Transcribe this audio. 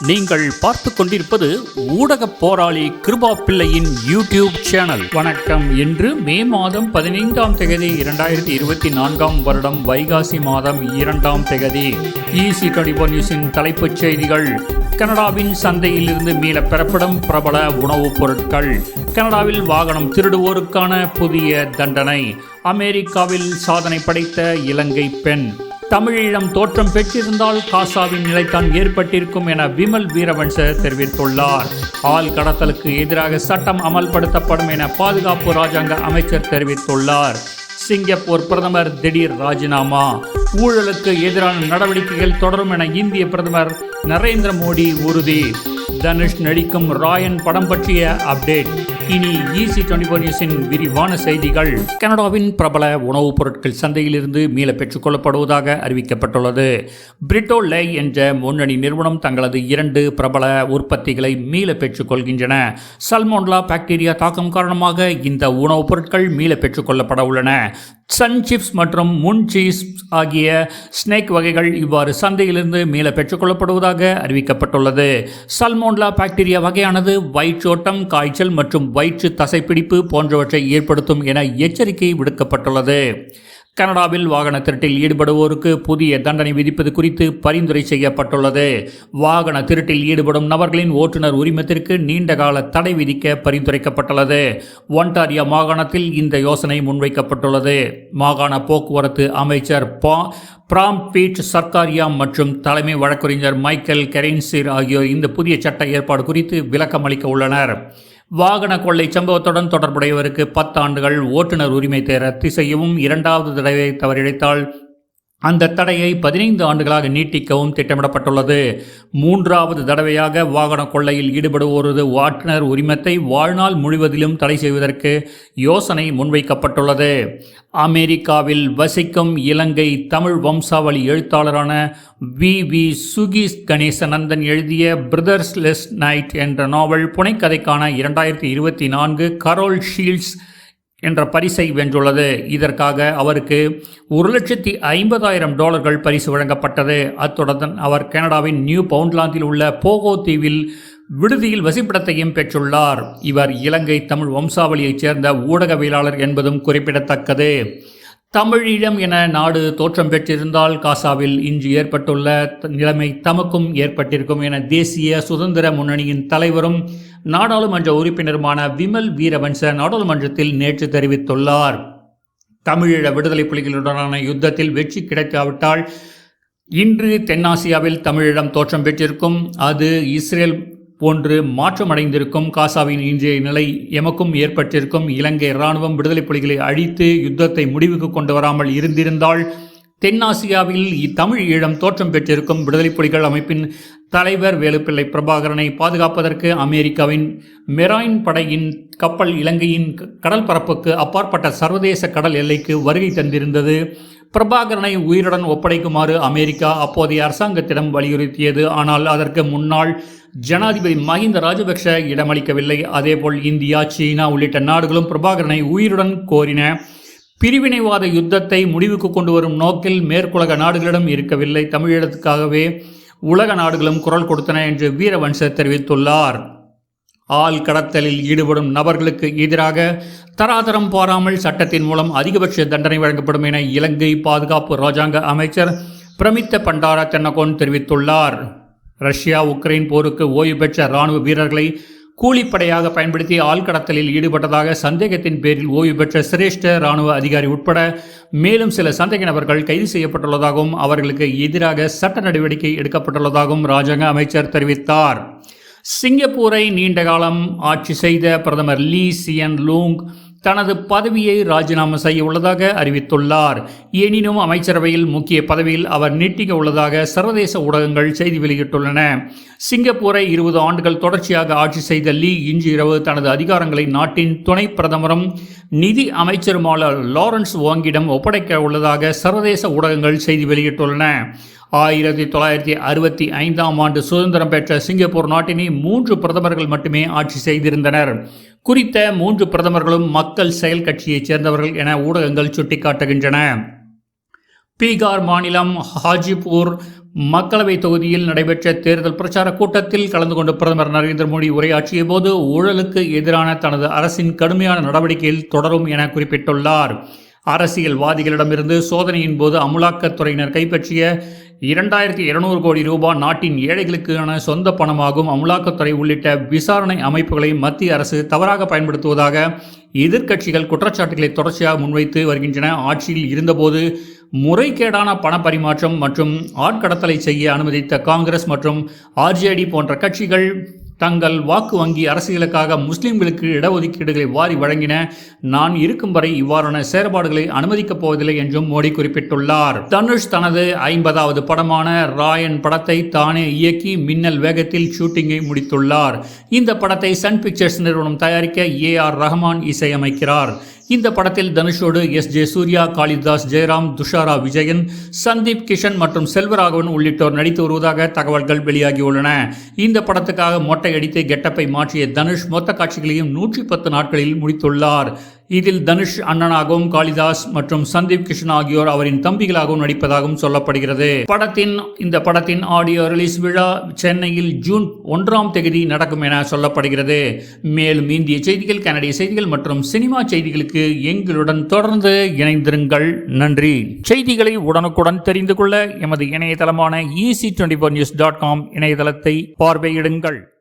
நீங்கள் பார்த்து கொண்டிருப்பது ஊடக போராளி கிருபா பிள்ளையின் யூடியூப் சேனல். வணக்கம். இன்று மே மாதம் பதினைந்தாம் தேதி இரண்டாயிரத்தி இருபத்தி நான்காம் வருடம் வைகாசி மாதம் இரண்டாம் தேதி. ஈசி டுவெண்டி நியூஸின் தலைப்புச் செய்திகள். கனடாவின் சந்தையிலிருந்து மீள பெறப்படும் பிரபல உணவுப் பொருட்கள். கனடாவில் வாகனம் திருடுவோருக்கான புதிய தண்டனை. அமெரிக்காவில் சாதனை படைத்த இலங்கை பெண். தமிழீழம் தோற்றம் பெற்றிருந்தால் காசாவின் நிலைத்தான் ஏற்பட்டிருக்கும் என விமல் வீரவன்ச தெரிவித்துள்ளார். ஆள் கடத்தலுக்கு எதிராக சட்டம் அமல்படுத்தப்படும் என பாதுகாப்பு ராஜாங்க அமைச்சர் தெரிவித்துள்ளார். சிங்கப்பூர் பிரதமர் திடீர் ராஜினாமா. ஊழலுக்கு எதிரான நடவடிக்கைகள் தொடரும் என இந்திய பிரதமர் நரேந்திர மோடி உறுதி. தனுஷ் நடிக்கும் ராயன் படம் பற்றிய அப்டேட். இனி ஈசி டுவெண்டி ஃபோர் நியூஸின் விரிவான செய்திகள். கனடாவின் பிரபல உணவுப் பொருட்கள் சந்தையிலிருந்து மீள பெற்றுக்கொள்ளப்படுவதாக அறிவிக்கப்பட்டுள்ளது. பிரிட்டோ லே என்ற முன்னணி நிறுவனம் தங்களது இரண்டு பிரபல உற்பத்திகளை மீள பெற்றுக்கொள்கின்றன. சல்மோன்லா பாக்டீரியா தாக்கம் காரணமாக இந்த உணவுப் பொருட்கள் மீள பெற்றுக்கொள்ளப்பட உள்ளன. சன் சிப்ஸ் மற்றும் முன் சீஸ் ஆகிய ஸ்னேக் வகைகள் இவ்வாறு சந்தையிலிருந்து மீள பெற்றுக்கொள்ளப்படுவதாக அறிவிக்கப்பட்டுள்ளது. சல்மோன்லா பாக்டீரியா வகையானது வயிற்றோட்டம் காய்ச்சல் மற்றும் வயிற்று தசைப்பிடிப்பு போன்றவற்றை ஏற்படுத்தும் என எச்சரிக்கை விடுக்கப்பட்டுள்ளது. கனடாவில் வாகன திருட்டில் ஈடுபடுவோருக்கு புதிய தண்டனை விதிப்பது குறித்து பரிந்துரை செய்யப்பட்டுள்ளது. வாகன திருட்டில் ஈடுபடும் நபர்களின் ஓட்டுநர் உரிமத்திற்கு நீண்டகால தடை விதிக்க பரிந்துரைக்கப்பட்டுள்ளது. ஒன்டாரியா மாகாணத்தில் இந்த யோசனை முன்வைக்கப்பட்டுள்ளது. மாகாண போக்குவரத்து அமைச்சர் பா. பிராம் பீட் சர்க்காரியா மற்றும் தலைமை வழக்கறிஞர் மைக்கேல் கெரின்சிர் ஆகியோர் இந்த புதிய சட்ட ஏற்பாடு குறித்து விளக்கம் அளிக்க உள்ளனர். வாகன கொள்ளை சம்பவத்துடன் தொடர்புடையவருக்கு பத்து ஆண்டுகள் ஓட்டுநர் உரிமை தேர ரத்து செய்யவும் இரண்டாவது தடவை தவறிழைத்தால் அந்த தடையை பதினைந்து ஆண்டுகளாக நீட்டிக்கவும் திட்டமிடப்பட்டுள்ளது. மூன்றாவது தடவையாக வாகன கொள்ளையில் ஈடுபடுவோரது ஓட்டுநர் உரிமத்தை வாழ்நாள் முழுவதிலும் தடை செய்வதற்கு யோசனை முன்வைக்கப்பட்டுள்ளது. அமெரிக்காவில் வசிக்கும் இலங்கை தமிழ் வம்சாவளி எழுத்தாளரான வி. வி. சுகீஷ் கணேசநந்தன் எழுதிய பிரதர்ஸ் லெஸ் நைட் என்ற நாவல் புனைக்கதைக்கான இரண்டாயிரத்தி இருபத்தி நான்கு கரோல் ஷீல்ட்ஸ் என்ற பரிசை வென்றுள்ளது. இதற்காக அவருக்கு ஒரு லட்சத்தி ஐம்பதாயிரம் டாலர்கள் பரிசு வழங்கப்பட்டது. அத்துடன் அவர் கனடாவின் நியூ பவுண்ட்லாந்தில் உள்ள போகோ தீவில் விடுதியில் வசிப்பிடத்தையும் பெற்றுள்ளார். இவர் இலங்கை தமிழ் வம்சாவளியைச் சேர்ந்த ஊடகவியலாளர் என்பதும் குறிப்பிடத்தக்கது. தமிழீழம் என நாடு தோற்றம் பெற்றிருந்தால் காசாவில் இன்று ஏற்பட்டுள்ள த- நிலைமை தமக்கும் ஏற்பட்டிருக்கும் என தேசிய சுதந்திர முன்னணியின் தலைவரும் நாடாளுமன்ற உறுப்பினருமான விமல் வீரவன்ச நாடாளுமன்றத்தில் நேற்று தெரிவித்துள்ளார். தமிழீழ விடுதலை புலிகளுடனான யுத்தத்தில் வெற்றி கிடைக்காவிட்டால் இன்று தென்னாசியாவில் தமிழீழம் தோற்றம் பெற்றிருக்கும் அது இஸ்ரேல் போன்று மாற்றமடைந்திருக்கும் காசாவின் இன்றைய நிலை எமக்கும் ஏற்பட்டிருக்கும். இலங்கை இராணுவம் விடுதலை புலிகளை அழித்து யுத்தத்தை முடிவுக்கு கொண்டு வராமல் இருந்திருந்தால் தென்னாசியாவில் தமிழ் ஈழம் தோற்றம் பெற்றிருக்கும் விடுதலை புலிகள் அமைப்பின் தலைவர் வேலுப்பிள்ளை பிரபாகரனை பாதுகாப்பதற்கு அமெரிக்காவின் மெராயின் படையின் கப்பல் இலங்கையின் கடல் பரப்புக்கு அப்பாற்பட்ட சர்வதேச கடல் எல்லைக்கு வருகை தந்திருந்தது. பிரபாகரனை உயிருடன் ஒப்படைக்குமாறு அமெரிக்கா அப்போதைய அரசாங்கத்திடம் வலியுறுத்தியது. ஆனால் அதற்கு முன்னாள் ஜனாதிபதி மஹிந்த ராஜபக்ஷ இடமளிக்கவில்லை. அதேபோல் இந்தியா சீனா உள்ளிட்ட நாடுகளும் பிரபாகரனை உயிருடன் கோரின. பிரிவினைவாத யுத்தத்தை முடிவுக்கு கொண்டு வரும் நோக்கில் மேற்குலக நாடுகளிடம் இருக்கவில்லை. தமிழீழத்துக்காகவே உலக நாடுகளும் குரல் கொடுத்தன என்று வீரவன்ச தெரிவித்துள்ளார். ஆள் கடத்தலில் ஈடுபடும் நபர்களுக்கு எதிராக தராதரம் பாராமல் சட்டத்தின் மூலம் அதிகபட்ச தண்டனை வழங்கப்படும் என இலங்கை பாதுகாப்பு ராஜாங்க அமைச்சர் பிரமித்த பண்டார தென்னகோன் தெரிவித்துள்ளார். ரஷ்யா உக்ரைன் போருக்கு ஓய்வு பெற்ற இராணுவ வீரர்களை கூலிப்படையாக பயன்படுத்தி ஆள்கடத்தலில் ஈடுபட்டதாக சந்தேகத்தின் பேரில் ஓய்வு பெற்ற சிரேஷ்ட ராணுவ அதிகாரி உட்பட மேலும் சில சந்தேக நபர்கள் கைது செய்யப்பட்டுள்ளதாகவும் அவர்களுக்கு எதிராக சட்ட நடவடிக்கை எடுக்கப்பட்டுள்ளதாகவும் ராஜாங்க அமைச்சர் தெரிவித்தார். சிங்கப்பூரை நீண்ட காலம் ஆட்சி செய்த பிரதமர் லீ சியன் லூங் தனது பதவியை ராஜினாமா செய்ய உள்ளதாக அறிவித்துள்ளார். எனினும் அமைச்சரவையில் முக்கிய பதவியில் அவர் நீட்டிக்க உள்ளதாக சர்வதேச ஊடகங்கள் செய்தி வெளியிட்டுள்ளன. சிங்கப்பூரை இருபது ஆண்டுகள் தொடர்ச்சியாக ஆட்சி செய்த லீ இன்று இரவு தனது அதிகாரங்களை நாட்டின் துணை பிரதமரும் நிதி அமைச்சருமான லாரன்ஸ் வாங்கிடம் ஒப்படைக்க உள்ளதாக சர்வதேச ஊடகங்கள் செய்தி வெளியிட்டுள்ளன. ஆயிரத்தி தொள்ளாயிரத்தி அறுபத்தி ஐந்தாம் ஆண்டு சுதந்திரம் பெற்ற சிங்கப்பூர் நாட்டினை மூன்று பிரதமர்கள் மட்டுமே ஆட்சி செய்திருந்தனர். குறித்த மூன்று பிரதமர்களும் மக்கள் செயல் கட்சியைச் சேர்ந்தவர்கள் என ஊடகங்கள் சுட்டிக்காட்டுகின்றன. பீகார் மாநிலம் ஹாஜிபூர் மக்களவைத் தொகுதியில் நடைபெற்ற தேர்தல் பிரச்சார கூட்டத்தில் கலந்து கொண்டு பிரதமர் நரேந்திர மோடி உரையாற்றிய போது ஊழலுக்கு எதிரான தனது அரசின் கடுமையான நடவடிக்கையில் தொடரும் என குறிப்பிட்டுள்ளார். அரசியல்வாதிகளிடமிருந்து சோதனையின் போது அமுலாக்கத்துறையினர் கைப்பற்றிய இரண்டாயிரத்தி இருநூறு கோடி ரூபாய் நாட்டின் ஏழைகளுக்கான சொந்த பணமாகும் அமுலாக்கத்துறை உள்ளிட்ட விசாரணை அமைப்புகளை மத்திய அரசு தவறாக பயன்படுத்துவதாக எதிர்க்கட்சிகள் குற்றச்சாட்டுகளை தொடர்ச்சியாக முன்வைத்து வருகின்றன. ஆட்சியில் இருந்தபோது முறைகேடான பண பரிமாற்றம் மற்றும் ஆட்கடத்தலை செய்ய அனுமதித்த காங்கிரஸ் மற்றும் ஆர்ஜேடி போன்ற கட்சிகள் தங்கள் வாக்கு வங்கி அரசியலுக்காக முஸ்லிம்களுக்கு இடஒதுக்கீடுகளை வாரி வழங்கின நான் இருக்கும் வரை இவ்வாறான செயற்பாடுகளை அனுமதிக்கப் போவதில்லை என்றும் மோடி குறிப்பிட்டுள்ளார். தனுஷ் தனது ஐம்பதாவது படமான ராயன் படத்தை தானே இயக்கி மின்னல் வேகத்தில் ஷூட்டிங்கை முடித்துள்ளார். இந்த படத்தை சன் பிக்சர்ஸ் நிறுவனம் தயாரிக்க ஏ ஆர் ரஹ்மான் இசையமைக்கிறார். இந்த படத்தில் தனுஷோடு எஸ் ஜே சூர்யா காளிதாஸ் ஜெயராம் துஷாரா விஜயன் சந்தீப் கிஷன் மற்றும் செல்வராகவன் உள்ளிட்டோர் நடித்து வருவதாக தகவல்கள் வெளியாகியுள்ளன. இந்த படத்துக்காக மொட்டை அடித்து கெட்டப்பை மாற்றிய தனுஷ் மொத்த காட்சிகளையும் நூற்றி பத்து நாட்களில் முடித்துள்ளார். இதில் தனுஷ் அண்ணனாகவும் காளிதாஸ் மற்றும் சந்தீப் கிருஷ்ணன் ஆகியோர் அவரின் தம்பிகளாகவும் நடிப்பதாகவும் சொல்லப்படுகிறது. படத்தின் இந்த படத்தின் ஆடியோ ரிலீஸ் விழா சென்னையில் ஜூன் ஒன்றாம் தேதி நடக்கும் என சொல்லப்படுகிறது. மேலும் இந்திய செய்திகள் கனடிய செய்திகள் மற்றும் சினிமா செய்திகளுக்கு எங்களுடன் தொடர்ந்து இணைந்திருங்கள். நன்றி. செய்திகளை உடனுக்குடன் தெரிந்து கொள்ள எமது இணையதளமான EC twenty four news dot com இணையதளத்தை பார்வையிடுங்கள்.